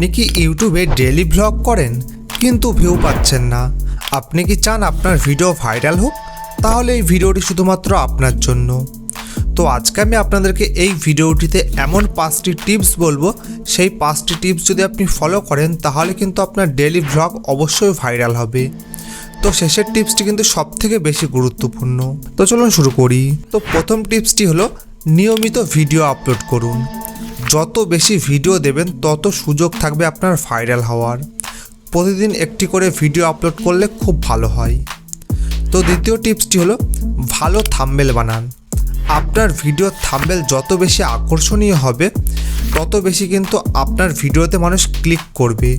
আপনি কি ইউটিউবে ডেলি ভ্লগ করেন? কিন্তু ভিউ পাচ্ছেন না। আপনি কি চান আপনার ভিডিও ভাইরাল হোক? তাহলে এই ভিডিওটি শুধুমাত্র আপনার জন্য। তো আজকে আমি আপনাদেরকে এই ভিডিওটিতে এমন পাঁচটি টিপস বলব। সেই পাঁচটি টিপস যদি আপনি ফলো করেন, তাহলে কিন্তু আপনার ডেলি ভ্লগ অবশ্যই ভাইরাল হবে। তো শেষের টিপসটি কিন্তু সব থেকে বেশি গুরুত্বপূর্ণ। তো চলুন শুরু করি। তো প্রথম টিপসটি হলো, নিয়মিত ভিডিও আপলোড করুন। যত বেশি ভিডিও দেবেন, তত সুযোগ থাকবে আপনার ভাইরাল হওয়ার। প্রতিদিন একটি করে ভিডিও আপলোড করলে খুব ভালো হয়। তো দ্বিতীয় টিপসটি হলো, ভালো থাম্বেল বানান। আপনার ভিডিও থাম্বেল যত বেশি আকর্ষণীয় হবে, তত বেশি কিন্তু আপনার ভিডিওতে মানুষ ক্লিক করবে।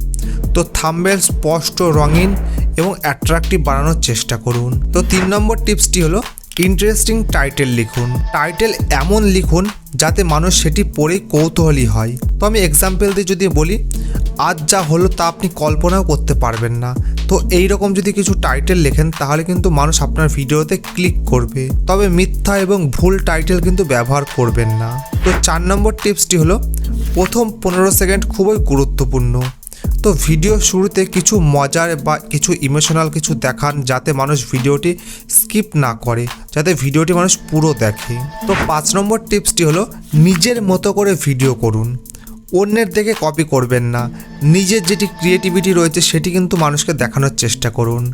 তো থাম্বেল স্পষ্ট, রঙিন এবং অ্যাট্রাক্টিভ বানানোর চেষ্টা করুন। তো তিন নম্বর টিপসটি হলো ইন্টারেস্টিং টাইটেল লিখুন। টাইটেল এমন লিখুন যাতে মানুষ সেটি পড়ে কৌতূহলী হয়। তো আমি এক্সাম্পল দিয়ে যদি বলি, আজ যা হলো তা আপনি কল্পনাও করতে পারবেন না। তো এই রকম যদি কিছু টাইটেল লেখেন, তাহলে কিন্তু মানুষ আপনার ভিডিওতে ক্লিক করবে। তবে মিথ্যা এবং ভুল টাইটেল কিন্তু ব্যবহার করবেন না। তো চার নম্বর টিপসটি হলো, প্রথম পনেরো সেকেন্ড খুবই গুরুত্বপূর্ণ। তো ভিডিও শুরুতে কিছু মজার বা কিছু ইমোশনাল কিছু দেখান যাতে মানুষ ভিডিওটি স্কিপ না করে। যাতে ভিডিওটি মানুষ পুরো দেখে। তো পাঁচ নম্বর টিপসটি হলো, নিজের মতো করে ভিডিও করুন। অন্যের দেখে কপি করবেন না। নিজের যেটি ক্রিয়েটিভিটি রয়েছে, সেটি কিন্তু মানুষকে দেখানোর চেষ্টা করুন।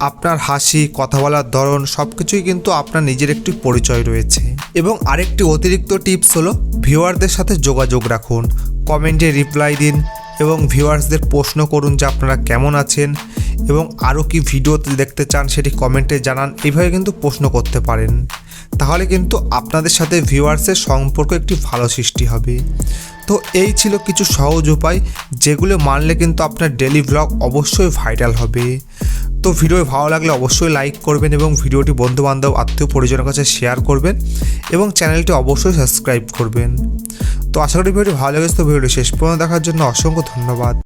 আপনার হাসি, কথা বলার ধরন সব কিছুই কিন্তু আপনার নিজের একটি পরিচয় রয়েছে। এবং আরেকটি অতিরিক্ত টিপস হলো ভিউয়ারদের সাথে যোগাযোগ রাখুন। কমেন্টে রিপ্লাই দিন এবং ভিউয়ার্সদের প্রশ্ন করুন যে আপনারা কেমন আছেন। এবং আরও কি ভিডিও দেখতে চান সেটি কমেন্টে জানান। এইভাবে কিন্তু প্রশ্ন করতে পারেন। তাহলে কিন্তু আপনাদের সাথে ভিউয়ার্সের সম্পর্ক একটি ভালো সৃষ্টি হবে। তো এই ছিল কিছু সহজ উপায়, যেগুলো মানলে কিন্তু আপনার ডেলি ভ্লগ অবশ্যই ভাইরাল হবে। তো ভিডিও ভালো লাগলে অবশ্যই লাইক করবেন এবং ভিডিওটি বন্ধুবান্ধব, আত্মীয় পরিজনের কাছে শেয়ার করবেন এবং চ্যানেলটি অবশ্যই সাবস্ক্রাইব করবেন। তো আশা করি ভিডিওটি ভালো লেগেছে, তো ভিডিওটি শেষ পর্যন্ত দেখার জন্য অসংখ্য ধন্যবাদ।